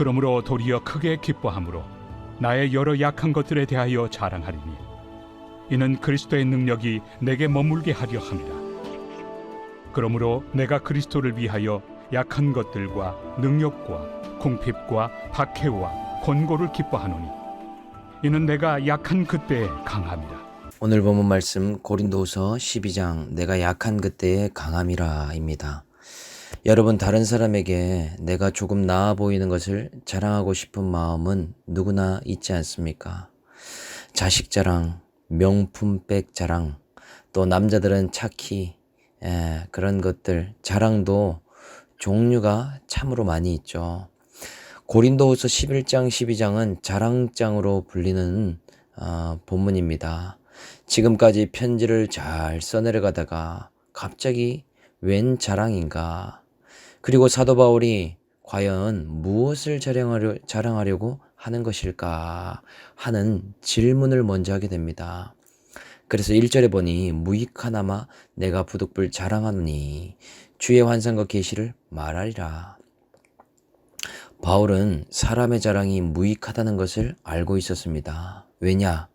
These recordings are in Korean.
그러므로 도리어 크게 기뻐함으로 나의 여러 약한 것들에 대하여 자랑하리니 이는 그리스도의 능력이 내게 머물게 하려 함이라 그러므로 내가 그리스도를 위하여 약한 것들과 능력과 궁핍과 박해와 권고를 기뻐하노니 이는 내가 약한 그때에 강함이라 오늘 본문 말씀 고린도후서 12장 내가 약한 그때의 강함이라입니다. 여러분 다른 사람에게 내가 조금 나아 보이는 것을 자랑하고 싶은 마음은 누구나 있지 않습니까? 자식 자랑, 명품백 자랑, 또 남자들은 차키, 예, 그런 것들 자랑도 종류가 참으로 많이 있죠. 고린도후서 11장 12장은 자랑장으로 불리는 어, 본문입니다. 지금까지 편지를 잘 써내려가다가 갑자기 웬 자랑인가? 그리고 사도 바울이 과연 무엇을 자랑하려, 자랑하려 고 하는 것일까 하는 질문을 먼저 하게 됩니다. 그래서 1절에 보니 무익하나마 내가 부득불 자랑하노니 주의 환상과 계시를 말하리라. 바울은 사람의 자랑이 무익하다는 것을 알고 있었습니다. 왜냐?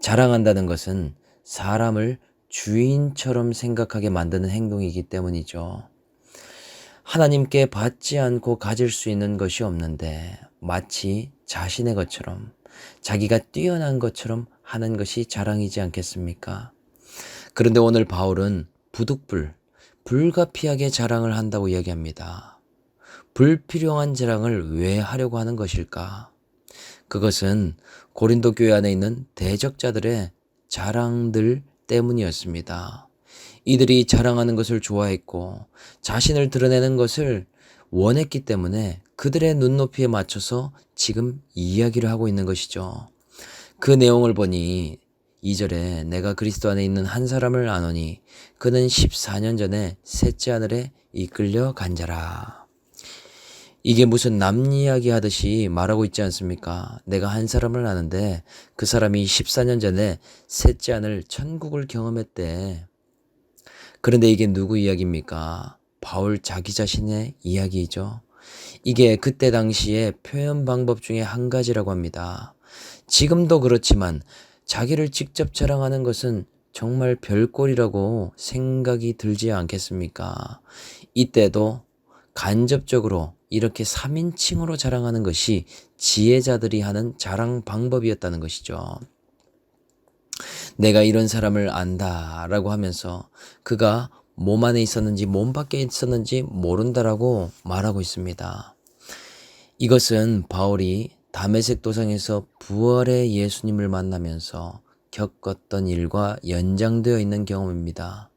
자랑한다는 것은 사람을 주인처럼 생각하게 만드는 행동이기 때문이죠. 하나님께 받지 않고 가질 수 있는 것이 없는데 마치 자신의 것처럼 자기가 뛰어난 것처럼 하는 것이 자랑이지 않겠습니까? 그런데 오늘 바울은 부득불, 불가피하게 자랑을 한다고 이야기합니다. 불필요한 자랑을 왜 하려고 하는 것일까? 그것은 고린도 교회 안에 있는 대적자들의 자랑들 때문이었습니다. 이들이 자랑하는 것을 좋아했고 자신을 드러내는 것을 원했기 때문에 그들의 눈높이에 맞춰서 지금 이야기를 하고 있는 것이죠. 그 내용을 보니 2절에 내가 그리스도 안에 있는 한 사람을 아노니 그는 14년 전에 셋째 하늘에 이끌려 간 자라. 이게 무슨 남 이야기 하듯이 말하고 있지 않습니까? 내가 한 사람을 아는데 그 사람이 14년 전에 셋째 하늘 천국을 경험했대. 그런데 이게 누구 이야기입니까? 바울 자기 자신의 이야기이죠. 이게 그때 당시의 표현 방법 중에 한 가지라고 합니다. 지금도 그렇지만 자기를 직접 자랑하는 것은 정말 별꼴이라고 생각이 들지 않겠습니까? 이때도 간접적으로 이렇게 3인칭으로 자랑하는 것이 지혜자들이 하는 자랑 방법이었다는 것이죠. 내가 이런 사람을 안다 라고 하면서 그가 몸 안에 있었는지 몸 밖에 있었는지 모른다라고 말하고 있습니다. 이것은 바울이 담에색 도상에서 부활의 예수님을 만나면서 겪었던 일과 연장되어 있는 경험입니다.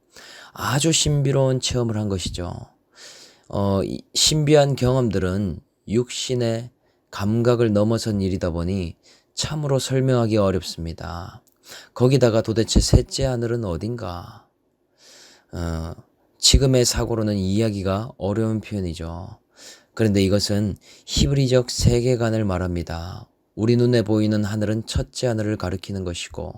아주 신비로운 체험을 한 것이죠. 어, 신비한 경험들은 육신의 감각을 넘어선 일이다 보니 참으로 설명하기 어렵습니다. 거기다가 도대체 셋째 하늘은 어딘가? 어, 지금의 사고로는 이야기가 어려운 표현이죠. 그런데 이것은 히브리적 세계관을 말합니다. 우리 눈에 보이는 하늘은 첫째 하늘을 가리키는 것이고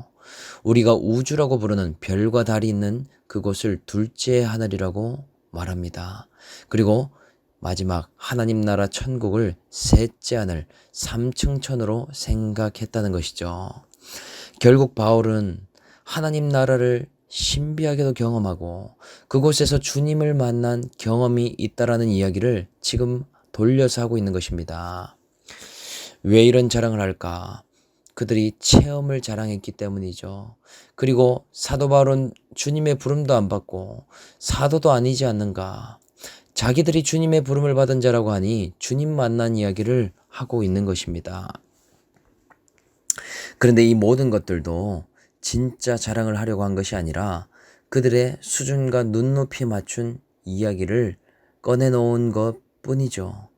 우리가 우주라고 부르는 별과 달이 있는 그곳을 둘째 하늘이라고 말합니다. 그리고 마지막 하나님 나라 천국을 셋째 하늘 삼층천으로 생각했다는 것이죠. 결국 바울은 하나님 나라를 신비하게도 경험하고 그곳에서 주님을 만난 경험이 있다라는 이야기를 지금 돌려서 하고 있는 것입니다. 왜 이런 자랑을 할까? 그들이 체험을 자랑했기 때문이죠. 그리고 사도 바울은 주님의 부름도 안 받고 사도도 아니지 않는가? 자기들이 주님의 부름을 받은 자라고 하니 주님 만난 이야기를 하고 있는 것입니다. 그런데 이 모든 것들도 진짜 자랑을 하려고 한 것이 아니라 그들의 수준과 눈높이에 맞춘 이야기를 꺼내놓은 것 뿐이죠.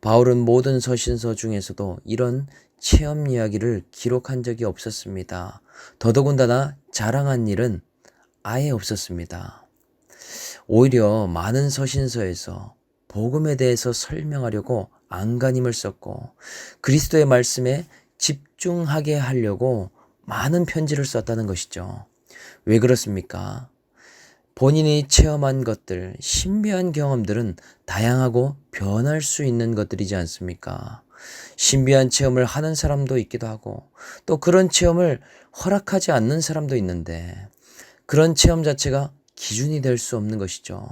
바울은 모든 서신서 중에서도 이런 체험 이야기를 기록한 적이 없었습니다. 더더군다나 자랑한 일은 아예 없었습니다. 오히려 많은 서신서에서 복음에 대해서 설명하려고 안간힘을 썼고 그리스도의 말씀에 집 중하게 하려고 많은 편지를 썼다는 것이죠. 왜 그렇습니까? 본인이 체험한 것들, 신비한 경험들은 다양하고 변할 수 있는 것들이지 않습니까? 신비한 체험을 하는 사람도 있기도 하고 또 그런 체험을 허락하지 않는 사람도 있는데 그런 체험 자체가 기준이 될 수 없는 것이죠.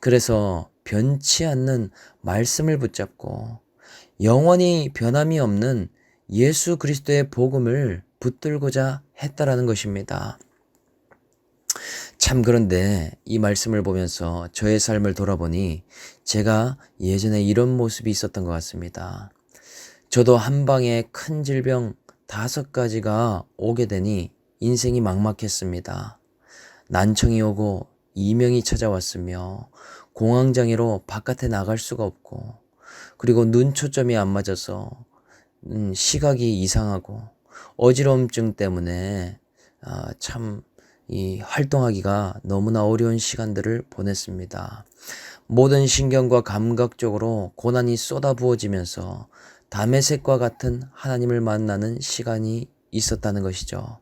그래서 변치 않는 말씀을 붙잡고 영원히 변함이 없는 예수 그리스도의 복음을 붙들고자 했다라는 것입니다. 참 그런데 이 말씀을 보면서 저의 삶을 돌아보니 제가 예전에 이런 모습이 있었던 것 같습니다. 저도 한 방에 큰 질병 다섯 가지가 오게 되니 인생이 막막했습니다. 난청이 오고 이명이 찾아왔으며 공황장애로 바깥에 나갈 수가 없고 그리고 눈 초점이 안 맞아서 음, 시각이 이상하고 어지러움증 때문에 아, 참 이 활동하기가 너무나 어려운 시간들을 보냈습니다. 모든 신경과 감각적으로 고난이 쏟아부어지면서 담의색과 같은 하나님을 만나는 시간이 있었다는 것이죠.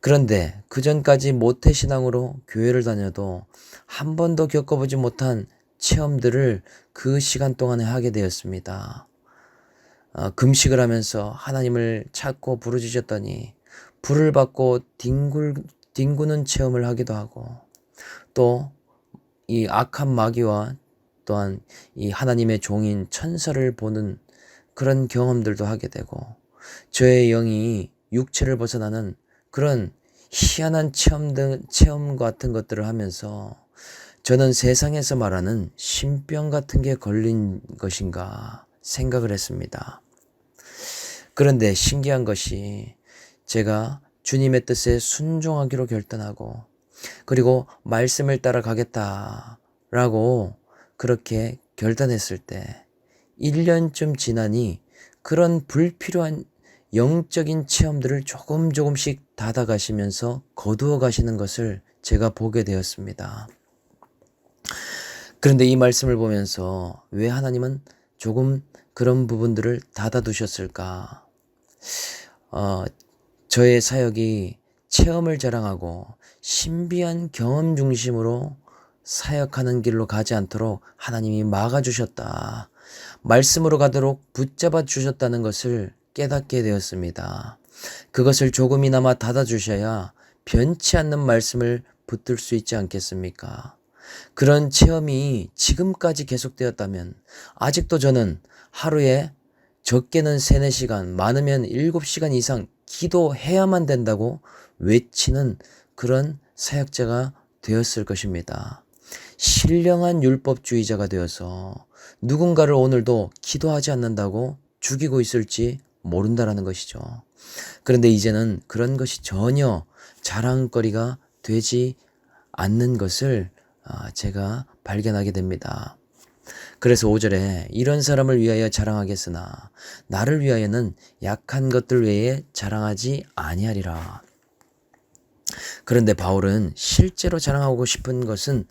그런데 그 전까지 모태신앙으로 교회를 다녀도 한 번도 겪어보지 못한 체험들을 그 시간 동안에 하게 되었습니다. 어, 금식을 하면서 하나님을 찾고 부르짖었더니 불을 받고 뒹굴, 뒹구는 체험을 하기도 하고 또 이 악한 마귀와 또한 이 하나님의 종인 천사를 보는 그런 경험들도 하게 되고 저의 영이 육체를 벗어나는 그런 희한한 체험 등 체험 같은 것들을 하면서 저는 세상에서 말하는 신병 같은 게 걸린 것인가 생각을 했습니다. 그런데 신기한 것이 제가 주님의 뜻에 순종하기로 결단하고 그리고 말씀을 따라 가겠다라고 그렇게 결단했을 때 1년쯤 지나니 그런 불필요한 영적인 체험들을 조금 조금씩 닫아가시면서 거두어 가시는 것을 제가 보게 되었습니다. 그런데 이 말씀을 보면서 왜 하나님은 조금 그런 부분들을 닫아두셨을까? 어, 저의 사역이 체험을 자랑하고 신비한 경험 중심으로 사역하는 길로 가지 않도록 하나님이 막아주셨다. 말씀으로 가도록 붙잡아 주셨다는 것을 깨닫게 되었습니다. 그것을 조금이나마 닫아주셔야 변치 않는 말씀을 붙들 수 있지 않겠습니까? 그런 체험이 지금까지 계속되었다면 아직도 저는 하루에 적게는 3, 4시간, 많으면 7시간 이상 기도해야만 된다고 외치는 그런 사역자가 되었을 것입니다. 신령한 율법주의자가 되어서 누군가를 오늘도 기도하지 않는다고 죽이고 있을지 모른다라는 것이죠. 그런데 이제는 그런 것이 전혀 자랑거리가 되지 않는 것을 아, 제가 발견하게 됩니다. 그래서 5절에 이런 사람을 위하여 자랑하겠으나 나를 위하여는 약한 것들 외에 자랑하지 아니하리라. 그런데 바울은 실제로 자랑하고 싶은 것은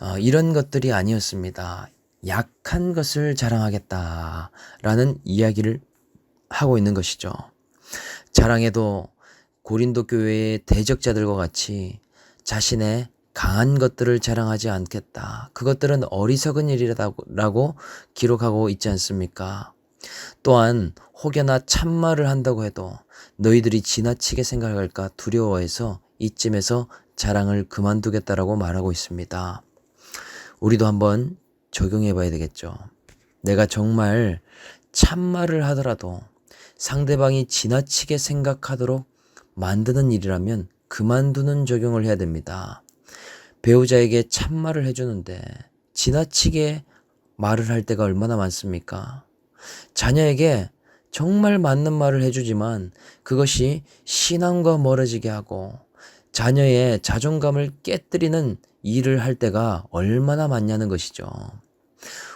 어, 이런 것들이 아니었습니다. 약한 것을 자랑하겠다라는 이야기를 하고 있는 것이죠. 자랑해도 고린도 교회의 대적자들과 같이 자신의 강한 것들을 자랑하지 않겠다. 그것들은 어리석은 일이라고 기록하고 있지 않습니까? 또한 혹여나 참말을 한다고 해도 너희들이 지나치게 생각할까 두려워해서 이쯤에서 자랑을 그만두겠다라고 말하고 있습니다. 우리도 한번 적용해 봐야 되겠죠. 내가 정말 참말을 하더라도 상대방이 지나치게 생각하도록 만드는 일이라면 그만두는 적용을 해야 됩니다. 배우자에게 참말을 해주는데 지나치게 말을 할 때가 얼마나 많습니까? 자녀에게 정말 맞는 말을 해주지만 그것이 신앙과 멀어지게 하고 자녀의 자존감을 깨뜨리는 일을 할 때가 얼마나 많냐는 것이죠.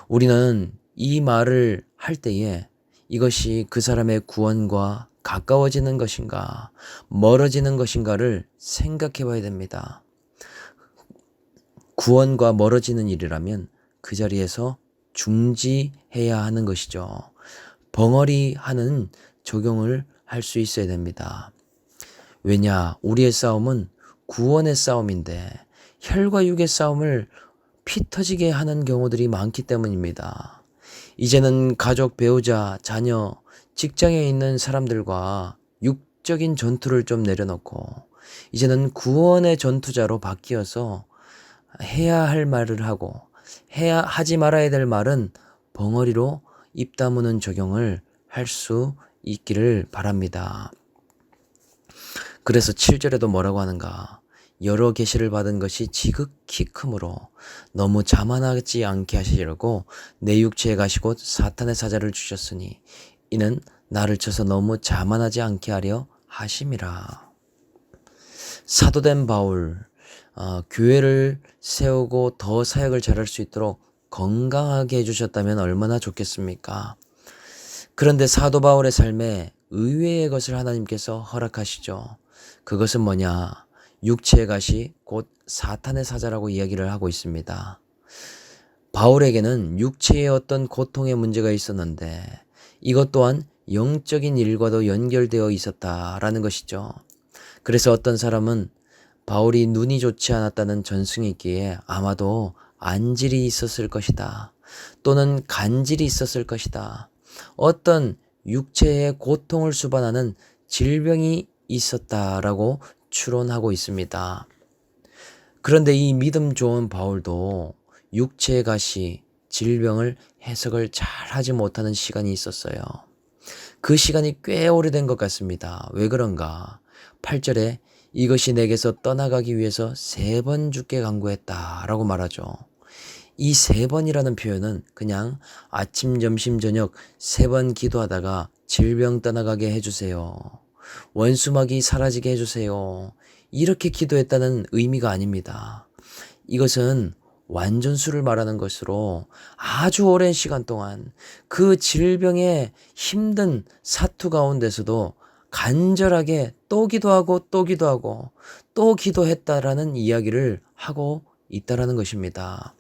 우리는 이 말을 할 때에 이것이 그 사람의 구원과 가까워지는 것인가, 멀어지는 것인가를 생각해 봐야 됩니다. 구원과 멀어지는 일이라면 그 자리에서 중지해야 하는 것이죠. 벙어리 하는 적용을 할 수 있어야 됩니다. 왜냐, 우리의 싸움은 구원의 싸움인데 혈과 육의 싸움을 피 터지게 하는 경우들이 많기 때문입니다. 이제는 가족, 배우자, 자녀, 직장에 있는 사람들과 육적인 전투를 좀 내려놓고 이제는 구원의 전투자로 바뀌어서 해야 할 말을 하고 해야 하지 말아야 될 말은 벙어리로 입 다무는 적용을 할 수 있기를 바랍니다. 그래서 7절에도 뭐라고 하는가? 여러 계시를 받은 것이 지극히 크므로 너무 자만하지 않게 하시려고 내 육체에 가시고 사탄의 사자를 주셨으니 이는 나를 쳐서 너무 자만하지 않게 하려 하심이라. 사도된 바울 어, 교회를 세우고 더 사역을 잘할 수 있도록 건강하게 해주셨다면 얼마나 좋겠습니까? 그런데 사도 바울의 삶에 의외의 것을 하나님께서 허락하시죠. 그것은 뭐냐? 육체의 가시 곧 사탄의 사자라고 이야기를 하고 있습니다. 바울에게는 육체의 어떤 고통의 문제가 있었는데 이것 또한 영적인 일과도 연결되어 있었다라는 것이죠. 그래서 어떤 사람은 바울이 눈이 좋지 않았다는 전승이 있기에 아마도 안질이 있었을 것이다. 또는 간질이 있었을 것이다. 어떤 육체의 고통을 수반하는 질병이 있었다라고 추론하고 있습니다. 그런데 이 믿음 좋은 바울도 육체의 가시, 질병을 해석을 잘 하지 못하는 시간이 있었어요. 그 시간이 꽤 오래된 것 같습니다. 왜 그런가? 8절에 이것이 내게서 떠나가기 위해서 세 번 죽게 강구했다 라고 말하죠. 이 세 번이라는 표현은 그냥 아침, 점심, 저녁 세 번 기도하다가 질병 떠나가게 해주세요. 원수막이 사라지게 해주세요. 이렇게 기도했다는 의미가 아닙니다. 이것은 완전수를 말하는 것으로 아주 오랜 시간 동안 그 질병의 힘든 사투 가운데서도 간절하게 또 기도하고 또 기도하고 또 기도했다라는 이야기를 하고 있다라는 것입니다.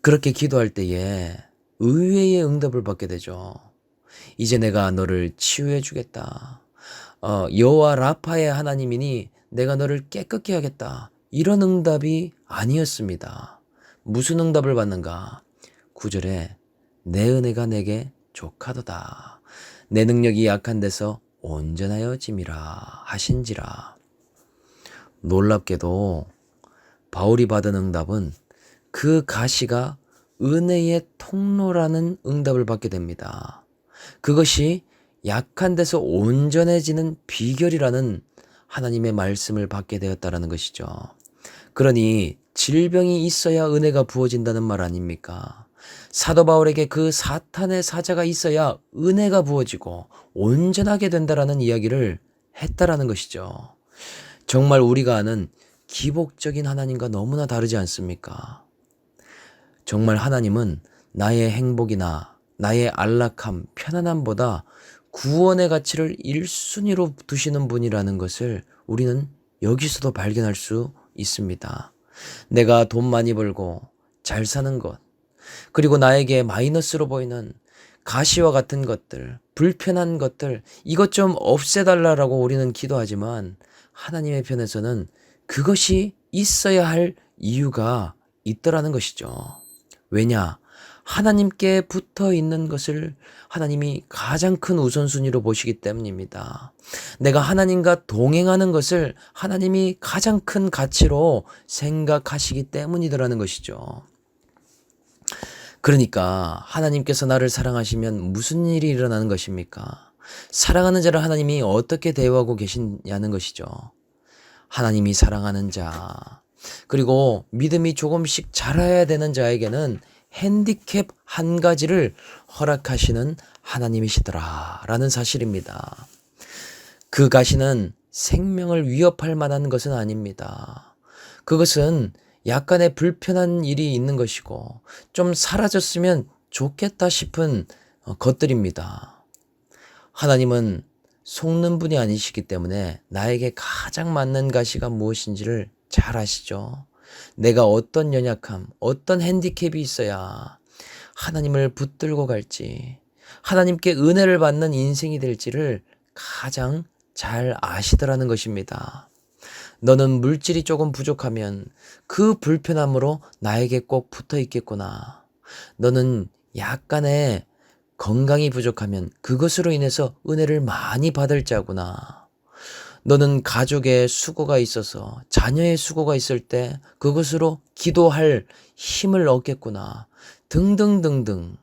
그렇게 기도할 때에 의외의 응답을 받게 되죠. 이제 내가 너를 치유해 주겠다. 어, 여호와 라파의 하나님이니 내가 너를 깨끗게 하겠다. 이런 응답이 아니었습니다. 무슨 응답을 받는가? 9절에 내 은혜가 내게 족하도다. 내 능력이 약한 데서 온전하여 짐이라 하신지라. 놀랍게도 바울이 받은 응답은 그 가시가 은혜의 통로라는 응답을 받게 됩니다. 그것이 약한 데서 온전해지는 비결이라는 하나님의 말씀을 받게 되었다라는 것이죠. 그러니 질병이 있어야 은혜가 부어진다는 말 아닙니까? 사도 바울에게 그 사탄의 사자가 있어야 은혜가 부어지고 온전하게 된다라는 이야기를 했다라는 것이죠. 정말 우리가 아는 기복적인 하나님과 너무나 다르지 않습니까? 정말 하나님은 나의 행복이나 나의 안락함, 편안함보다 구원의 가치를 1순위로 두시는 분이라는 것을 우리는 여기서도 발견할 수 있습니다. 내가 돈 많이 벌고 잘 사는 것, 그리고 나에게 마이너스로 보이는 가시와 같은 것들, 불편한 것들, 이것 좀 없애달라라고 우리는 기도하지만 하나님의 편에서는 그것이 있어야 할 이유가 있더라는 것이죠. 왜냐? 하나님께 붙어 있는 것을 하나님이 가장 큰 우선순위로 보시기 때문입니다. 내가 하나님과 동행하는 것을 하나님이 가장 큰 가치로 생각하시기 때문이더라는 것이죠. 그러니까 하나님께서 나를 사랑하시면 무슨 일이 일어나는 것입니까? 사랑하는 자를 하나님이 어떻게 대우하고 계시냐는 것이죠. 하나님이 사랑하는 자, 그리고 믿음이 조금씩 자라야 되는 자에게는 핸디캡 한 가지를 허락하시는 하나님이시더라. 라는 사실입니다. 그 가시는 생명을 위협할 만한 것은 아닙니다. 그것은 약간의 불편한 일이 있는 것이고 좀 사라졌으면 좋겠다 싶은 어, 것들입니다. 하나님은 속는 분이 아니시기 때문에 나에게 가장 맞는 가시가 무엇인지를 잘 아시죠. 내가 어떤 연약함, 어떤 핸디캡이 있어야 하나님을 붙들고 갈지, 하나님께 은혜를 받는 인생이 될지를 가장 잘 아시더라는 것입니다. 너는 물질이 조금 부족하면 그 불편함으로 나에게 꼭 붙어 있겠구나. 너는 약간의 건강이 부족하면 그것으로 인해서 은혜를 많이 받을 자구나. 너는 가족의 수고가 있어서 자녀의 수고가 있을 때 그것으로 기도할 힘을 얻겠구나. 등등등등.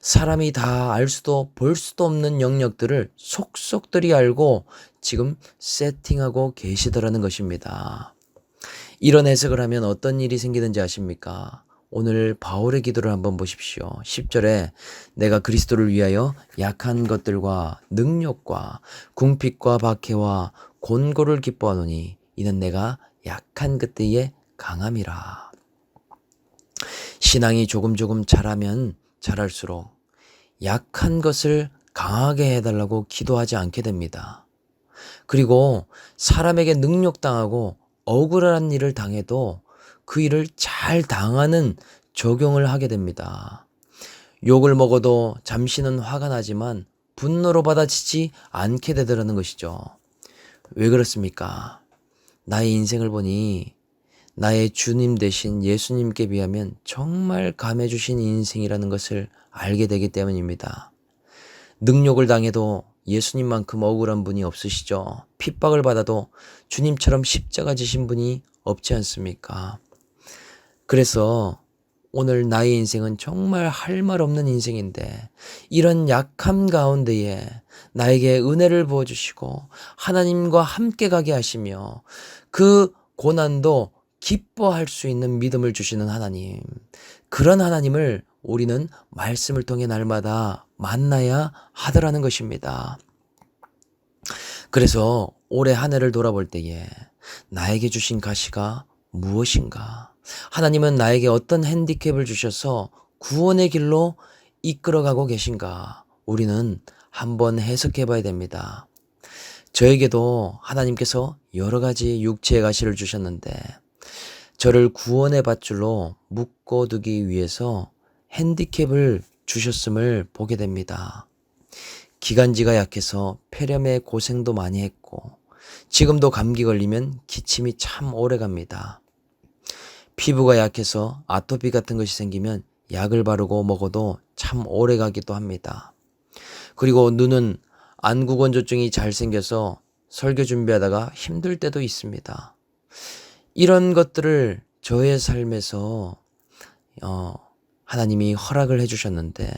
사람이 다 알 수도 볼 수도 없는 영역들을 속속들이 알고 지금 세팅하고 계시더라는 것입니다. 이런 해석을 하면 어떤 일이 생기는지 아십니까? 오늘 바울의 기도를 한번 보십시오. 10절에 내가 그리스도를 위하여 약한 것들과 능력과 궁핍과 박해와 곤고를 기뻐하노니 이는 내가 약한 그때에 강함이라. 신앙이 조금 조금 자라면 자랄수록 약한 것을 강하게 해달라고 기도하지 않게 됩니다. 그리고 사람에게 능력당하고 억울한 일을 당해도 그 일을 잘 당하는 적용을 하게 됩니다. 욕을 먹어도 잠시는 화가 나지만 분노로 받아치지 않게 되더라는 것이죠. 왜 그렇습니까? 나의 인생을 보니 나의 주님 대신 예수님께 비하면 정말 감해주신 인생이라는 것을 알게 되기 때문입니다. 능욕을 당해도 예수님만큼 억울한 분이 없으시죠. 핍박을 받아도 주님처럼 십자가 지신 분이 없지 않습니까? 그래서 오늘 나의 인생은 정말 할 말 없는 인생인데 이런 약함 가운데에 나에게 은혜를 부어 주시고 하나님과 함께 가게 하시며 그 고난도 기뻐할 수 있는 믿음을 주시는 하나님. 그런 하나님을 우리는 말씀을 통해 날마다 만나야 하더라는 것입니다. 그래서 올해 한 해를 돌아볼 때에 나에게 주신 가시가 무엇인가? 하나님은 나에게 어떤 핸디캡을 주셔서 구원의 길로 이끌어가고 계신가? 우리는 한번 해석해 봐야 됩니다. 저에게도 하나님께서 여러 가지 육체의 가시를 주셨는데 저를 구원의 밧줄로 묶어두기 위해서 핸디캡을 주셨음을 보게 됩니다. 기관지가 약해서 폐렴에 고생도 많이 했고 지금도 감기 걸리면 기침이 참 오래 갑니다. 피부가 약해서 아토피 같은 것이 생기면 약을 바르고 먹어도 참 오래 가기도 합니다. 그리고 눈은 안구건조증이 잘 생겨서 설교 준비하다가 힘들 때도 있습니다. 이런 것들을 저의 삶에서 어, 하나님이 허락을 해주셨는데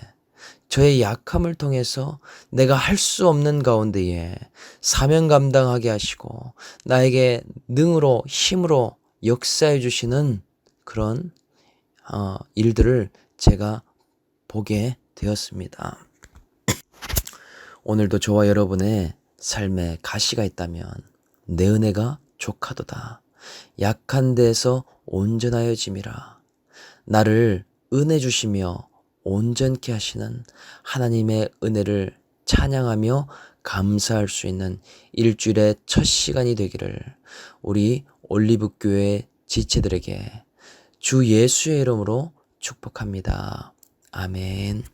저의 약함을 통해서 내가 할 수 없는 가운데에 사명 감당하게 하시고 나에게 능으로 힘으로 역사해 주시는 그런 어, 일들을 제가 보게 되었습니다. 오늘도 저와 여러분의 삶에 가시가 있다면 내 은혜가 조카도다. 약한 데서 온전하여 짐이라. 나를 은혜 주시며 온전케 하시는 하나님의 은혜를 찬양하며 감사할 수 있는 일주일의 첫 시간이 되기를 우리 올리브교회 지체들에게 주 예수의 이름으로 축복합니다. 아멘.